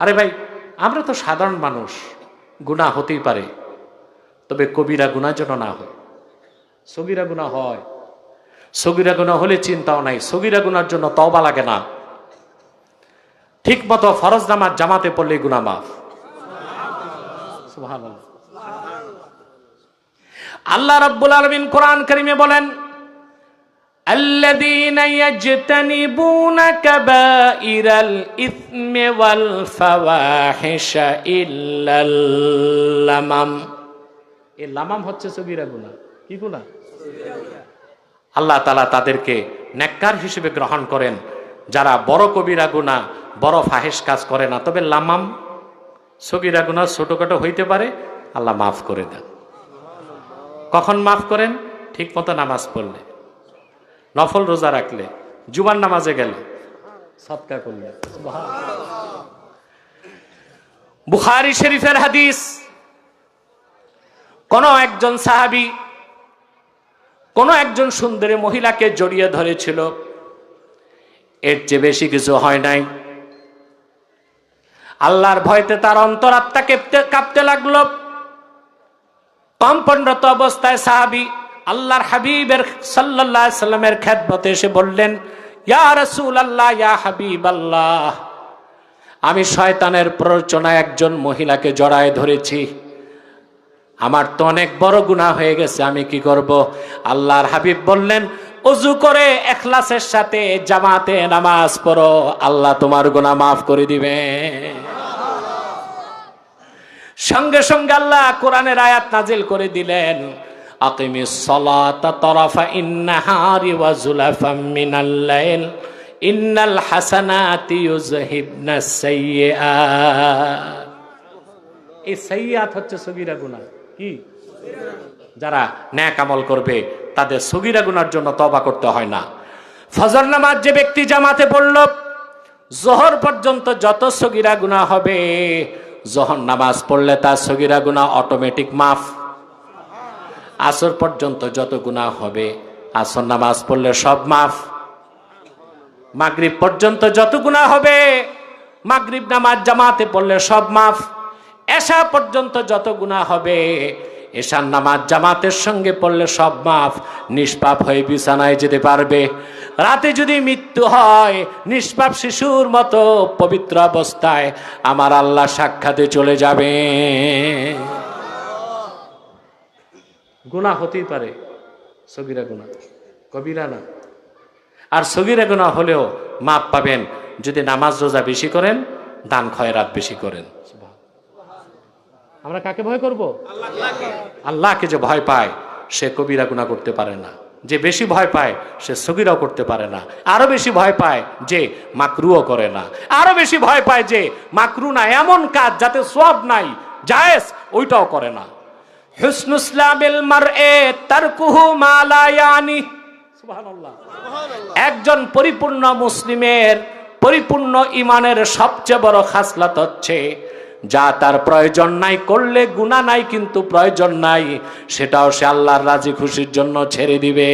আরে ভাই, আমরা তো সাধারণ মানুষ গুণা হতেই পারে। তবে কবিরা গুণা যেন না হয়। সগিরা গুণা হয়। সগিরা গুণা হলে চিন্তাও নাই। সগিরা গুনার জন্য তওবা লাগে না। ঠিক মতো ফরজ নামাজ জামাতে পড়লে গুণা মাফ। আল্লাহ রাব্বুল আলামিন কোরআন করিমে বলেন الذين يجتنبون كبائر الإثم والفواحش إلا اللمم এই লামাম হচ্ছে সগিরা গুনাহ কি গুনাহ আল্লাহ তালা তাদেরকে নেককার হিসেবে গ্রহণ করেন যারা বড় কবিরা গুণা বড় ফাহেস কাজ করে না তবে লামাম সগিরা গুণা ছোটখাটো হইতে পারে আল্লাহ মাফ করে দেন কখন মাফ করেন ঠিক মতো নামাজ পড়লে নফল রোজা রাখলে জুমার নামাজে গেলে। সৎকার করলে। বুখারি শরীফের হাদিস কোন একজন সাহাবী কোন একজন সুন্দরী মহিলাকে জড়িয়ে ধরেছিল এর চেয়ে বেশি কিছু হয় নাই। আল্লাহর ভয়তে তার অন্তরাত্মা কেঁপতে কাঁপতে লাগল। কম্পনরত অবস্থায় সাহাবি আল্লাহর হাবিবের আলাইহি সাল্লামের খেদমতে এসে বললেন আল্লাহ ইয়া হাবিব আল্লাহ আমি শয়তানের প্ররোচনা একজন মহিলাকে জড়ায় ধরেছি। আমার তো অনেক বড় গুণা হয়ে গেছে, আমি কি করব? আল্লাহর হাবিব বললেন অজু করে এখলাসের সাথে জামাতে নামাজ পড়ো, আল্লাহ তোমার গুনাহ মাফ করে দিবে। সঙ্গে সঙ্গে আল্লাহ কোরআনের আয়াত নাজিল করে দিলেন। আকিমিস সালাতা তরাফা ইন্নাহারি ওয়া জুলাফাম মিনাল লাইল। ইন্নাল হাসানাতি ইউযহিবনাস সাইয়্যাত এই সাইয়াত হচ্ছে সগিরা গুনাহ। কি? যারা ন্যাক আমল করবে, তাদের সগিরা গুনার জন্য তবা করতে হয় না। ফজর নামাজ যে ব্যক্তি জামাতে পড়ল, জোহর পর্যন্ত যত সগিরা গুনাহ হবে, জোহর নামাজ পড়লে তার সগিরা গুনাহ অটোমেটিক মাফ। আসর পর্যন্ত যত গুনাহ হবে, আসর নামাজ পড়লে সব মাফ। মাগরিব পর্যন্ত যত গুনাহ হবে, মাগরিব নামাজ জামাতে পড়লে সব মাফ। এশা পর্যন্ত যত গুনাহ হবে, এশার নামাজ জামাতের সঙ্গে পড়লে সব মাফ। নিষ্পাপ হয়ে বিছানায় যেতে পারবে। রাতে যদি মৃত্যু হয়, নিষ্পাপ শিশুর মতো পবিত্র অবস্থায় আমার আল্লাহ সাক্ষাতে চলে যাবে। গুণা হতেই পারে। সগিরা গুণা কবিরা না। আর সগিরা গুণা হলেও মাপ পাবেন, যদি নামাজ রোজা বেশি করেন, দান খয়রাত বেশি করেন। আমরা কাকে ভয় করব? আল্লাহকে যে ভয় পায়, সে কবিরা গুণা করতে পারে না। যে বেশি ভয় পায়, সে সগিরাও করতে পারে না। আরও বেশি ভয় পায় যে মাকরুও করে না। আরও বেশি ভয় পায় যে মাকরু না এমন কাজ যাতে সব নাই, জায়েজ, ওইটাও করে না। একজন পরিপূর্ণ মুসলিমের পরিপূর্ণ ইমানের সবচেয়ে বড় খাসলাত হচ্ছে যা তার প্রয়োজন নাই করলে গুণা নাই কিন্তু প্রয়োজন নাই সেটাও সে আল্লাহর রাজি খুশির জন্য ছেড়ে দিবে।